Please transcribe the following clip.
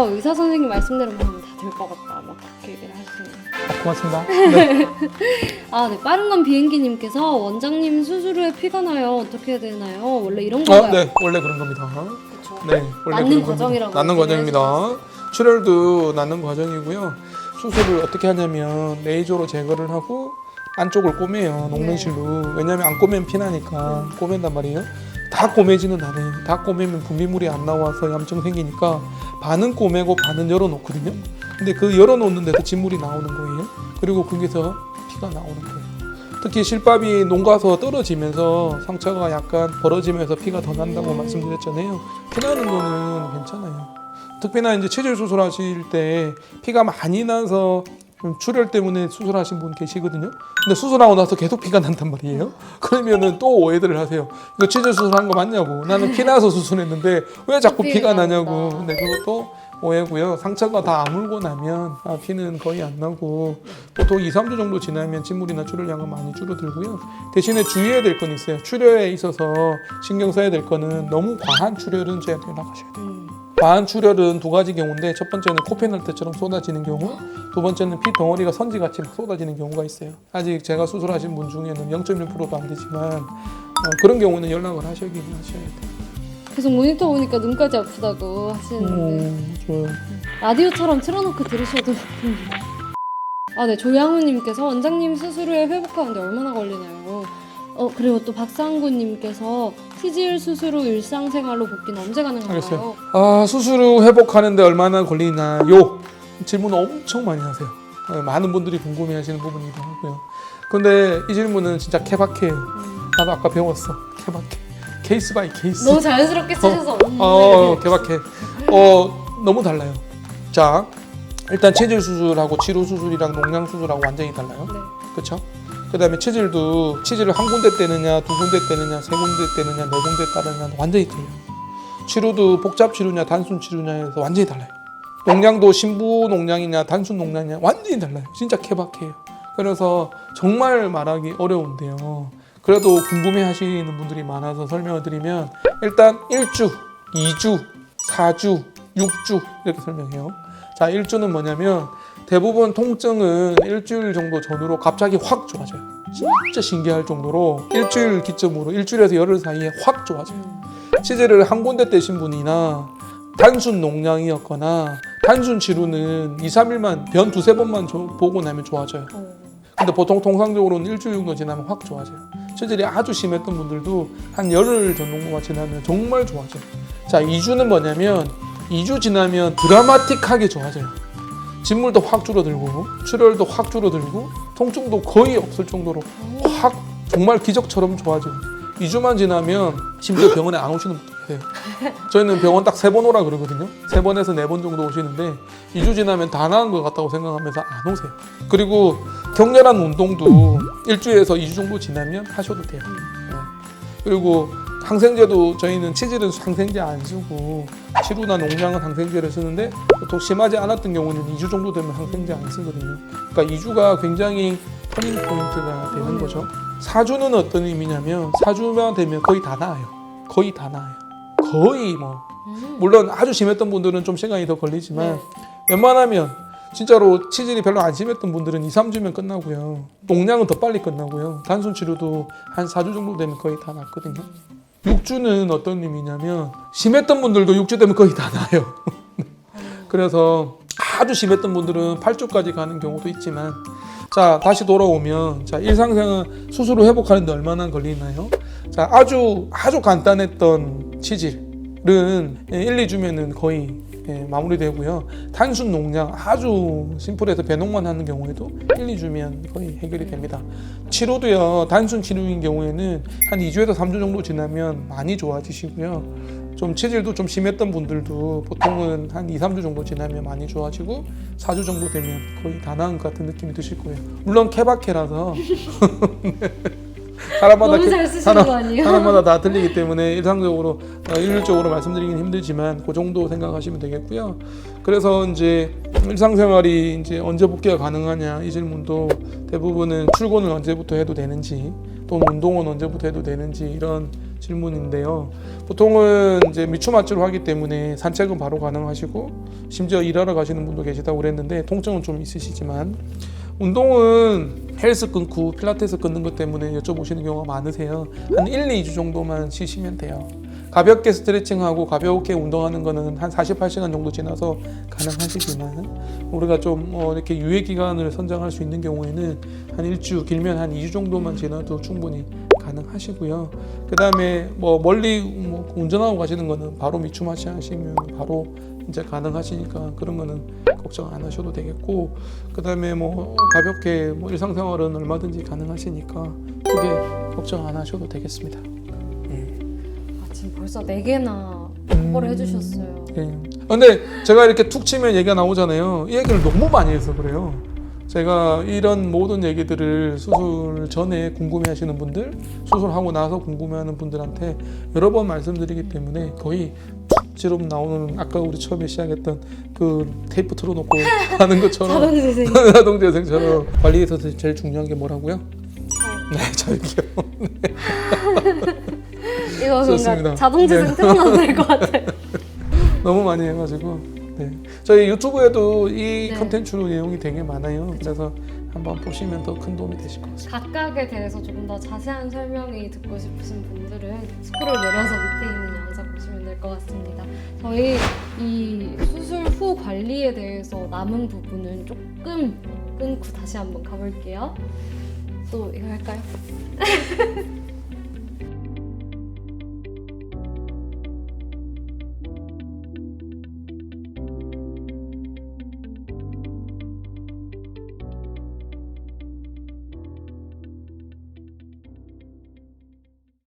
하시면서 의사 선생님 말씀대로 하면 다 될 것 같다 막 그렇게 얘기를 하시네요. 아, 고맙습니다. 네. 아, 네. 빠른 건 비행기님께서 원장님 수술 후에 피가 나요. 어떻게 해야 되나요? 원래 이런 어, 거가요. 네, 원래 그런 겁니다. 그렇죠. 네, 원래 낫는 그런 과정이라고 겁니다. 낫는 얘기를 과정입니다. 출혈도 낫는 과정이고요. 수술을 어떻게 하냐면 레이저로 제거를 하고 안쪽을 꼬매요. 녹는실로. 왜냐면 안 꼬매면 피나니까 꼬맨단 말이에요. 다 꼬매지는 않아요. 다 꼬매면 분비물이 안 나와서 염증 생기니까 반은 꼬매고 반은 열어놓거든요. 근데 그 열어놓는데도 진물이 나오는 거예요. 그리고 거기서 피가 나오는 거예요. 특히 실밥이 녹아서 떨어지면서 상처가 약간 벌어지면서 피가 더 난다고 말씀드렸잖아요. 피 나는 거는 괜찮아요. 특히나 이제 체질 수술하실 때 피가 많이 나서 좀 출혈 때문에 수술하신 분 계시거든요. 근데 수술하고 나서 계속 피가 난단 말이에요. 그러면은 또 오해들을 하세요. 이거 체질 수술한 거 맞냐고. 나는 피 나서 수술했는데 왜 자꾸 피가 나냐고. 근데 그것도 오해고요. 상처가 다 아물고 나면 아, 피는 거의 안 나고 보통 2, 3주 정도 지나면 진물이나 출혈량은 많이 줄어들고요. 대신에 주의해야 될 건 있어요. 출혈에 있어서 신경 써야 될 거는 너무 과한 출혈은 저희한테 연락하셔야 돼요. 음. 과한 출혈은 두 가지 경우인데 첫 번째는 때처럼 쏟아지는 경우 두 번째는 피 덩어리가 선지같이 막 쏟아지는 경우가 있어요 아직 제가 수술하신 분 중에는 0.1%도 안 되지만 어, 그런 경우는 연락을 하셔야긴 하셔야 돼요 계속 모니터 보니까 눈까지 아프다고 하시는데 음, 좋아요 라디오처럼 틀어놓고 들으셔도 됩니다. 아, 네. 조양우님께서 원장님 수술 후에 회복하는데 얼마나 걸리나요? 어, 그리고 또 박상구님께서 치질 수술 후 일상생활로 복귀는 언제 가능한가요? 알겠어요. 아 수술 후 회복하는데 얼마나 걸리나요? 질문 엄청 많이 하세요 어, 많은 분들이 궁금해하시는 부분이기도 하고요 근데 이 질문은 진짜 케바케예요 음, 나도 아까 배웠어 케바케 케이스 바이 케이스 너무 자연스럽게 쓰셔서 음, 어, 개박해. 어, 너무 달라요. 자, 일단 체질 수술하고 치료 수술이랑 농양 수술하고 완전히 달라요. 네. 그렇죠? 그다음에 체질도 체질을 한 군데 떼느냐, 두 군데 떼느냐, 세 군데 떼느냐, 네 군데 따르냐 완전히 틀려요. 치료도 복잡 치료냐, 단순 치료냐에서 완전히 달라요. 농양도 신부 농양이냐, 단순 농양이냐 완전히 달라요. 진짜 케바케예요. 그래서 정말 말하기 어려운데요. 그래도 궁금해 하시는 분들이 많아서 설명을 드리면 일단 1주, 2주, 4주, 6주 이렇게 설명해요. 자, 1주는 뭐냐면 대부분 통증은 일주일 정도 전후로 갑자기 확 좋아져요. 진짜 신기할 정도로 일주일 기점으로 일주일에서 열흘 사이에 확 좋아져요. 음, 치질을 한 군데 떼신 분이나 단순 농양이었거나 단순 치료는 2, 3일만 변 두세 번만 조- 보고 나면 좋아져요. 어, 근데 보통 통상적으로는 일주일 정도 지나면 확 좋아져요. 체질이 아주 심했던 분들도 한 열흘 정도가 지나면 정말 좋아져요. 자, 2주는 뭐냐면 2주 지나면 드라마틱하게 좋아져요. 진물도 확 줄어들고 출혈도 확 줄어들고 통증도 거의 없을 정도로 확 정말 기적처럼 좋아져요. 2주만 지나면 심지어 병원에 안 오시는 분도 계세요. 저희는 병원 딱 세 번 오라 그러거든요. 세 번에서 네 번 정도 오시는데 2주 지나면 다 나은 것 같다고 생각하면서 안 오세요. 그리고 격렬한 운동도 일주일에서 2주 정도 지나면 하셔도 돼요. 네. 그리고 항생제도 저희는 치질은 항생제 안 쓰고 치루나 농장은 항생제를 쓰는데 보통 심하지 않았던 경우는 2주 정도 되면 항생제 안 쓰거든요. 그러니까 2주가 굉장히 터닝 포인트가 되는 거죠. 4주는 어떤 의미냐면 4주만 되면 거의 다 나아요. 거의 다 나아요. 거의 뭐 음. 물론 아주 심했던 분들은 좀 시간이 더 걸리지만 네. 웬만하면 진짜로 치질이 별로 안 심했던 분들은 2, 3주면 끝나고요. 농량은 더 빨리 끝나고요. 단순 치료도 한 4주 정도 되면 거의 다 낫거든요. 6주는 어떤 의미냐면 심했던 분들도 6주 되면 거의 다 나요. 그래서 아주 심했던 분들은 8주까지 가는 경우도 있지만 자 다시 돌아오면 자 일상생활 수술을 회복하는데 얼마나 걸리나요? 자 아주 아주 간단했던 치질은 1, 2주면은 거의 예, 마무리되고요. 단순 농량 아주 심플해서 배농만 하는 경우에도 1, 2주면 거의 해결이 됩니다. 치료도요. 단순 치료인 경우에는 한 2주에서 3주 정도 지나면 많이 좋아지시고요. 좀 체질도 좀 심했던 분들도 보통은 한 2, 3주 정도 지나면 많이 좋아지고 4주 정도 되면 거의 다 나은 것 같은 느낌이 드실 거예요. 물론 케바케라서 사람마다 너무 케- 잘 쓰시는 사람- 거 아니에요? 사람마다 다 틀리기 때문에 일상적으로 어, 일률적으로 말씀드리긴 힘들지만 그 정도 생각하시면 되겠고요. 그래서 이제 일상생활이 이제 언제 복귀가 가능하냐 이 질문도 대부분은 출근을 언제부터 해도 되는지 또는 운동은 언제부터 해도 되는지 이런 질문인데요. 보통은 이제 미추마추를 하기 때문에 산책은 바로 가능하시고 심지어 일하러 가시는 분도 계시다고 그랬는데 통증은 좀 있으시지만 운동은 헬스 끊고 필라테스 끊는 것 때문에 여쭤보시는 경우가 많으세요. 한 1, 2주 정도만 쉬시면 돼요. 가볍게 스트레칭하고 가볍게 운동하는 거는 한 48시간 정도 지나서 가능하시지만 우리가 좀 어, 이렇게 유예 기간을 선정할 수 있는 경우에는 한 일주 길면 한 2주 정도만 지나도 충분히 가능하시고요. 그 다음에 뭐 멀리 뭐 운전하고 가시는 거는 바로 미추마치 하시면 바로 이제 가능하시니까 그런 거는 걱정 안 하셔도 되겠고 그 다음에 뭐 가볍게 뭐 일상생활은 얼마든지 가능하시니까 크게 걱정 안 하셔도 되겠습니다. 아, 지금 벌써 4개나 확보를 해주셨어요. 예. 근데 제가 이렇게 툭 치면 얘기가 나오잖아요. 이 얘기를 너무 많이 해서 그래요. 제가 이런 모든 얘기들을 수술 전에 궁금해 하시는 분들, 수술하고 나서 궁금해 하는 분들한테 여러 번 말씀드리기 때문에 거의 툭 지름 나오는 아까 우리 처음에 시작했던 그 테이프 틀어놓고 하는 것처럼 자동재생. 자동재생처럼 관리에서 제일 중요한 게 뭐라고요? 네, 저기요. 이거 좋습니다. 뭔가 자동재생 틀어놔도 될 것 같아요. 너무 많이 해가지고 네. 저희 유튜브에도 이 네. 컨텐츠로 내용이 되게 많아요. 그래서 한번 보시면 더 큰 도움이 되실 것 같습니다. 각각에 대해서 조금 더 자세한 설명이 듣고 싶으신 분들은 스크롤 내려서 밑에 있는 영상 보시면 될 것 같습니다. 저희 이 수술 후 관리에 대해서 남은 부분은 조금 끊고 다시 한번 가볼게요. 또 이거 할까요?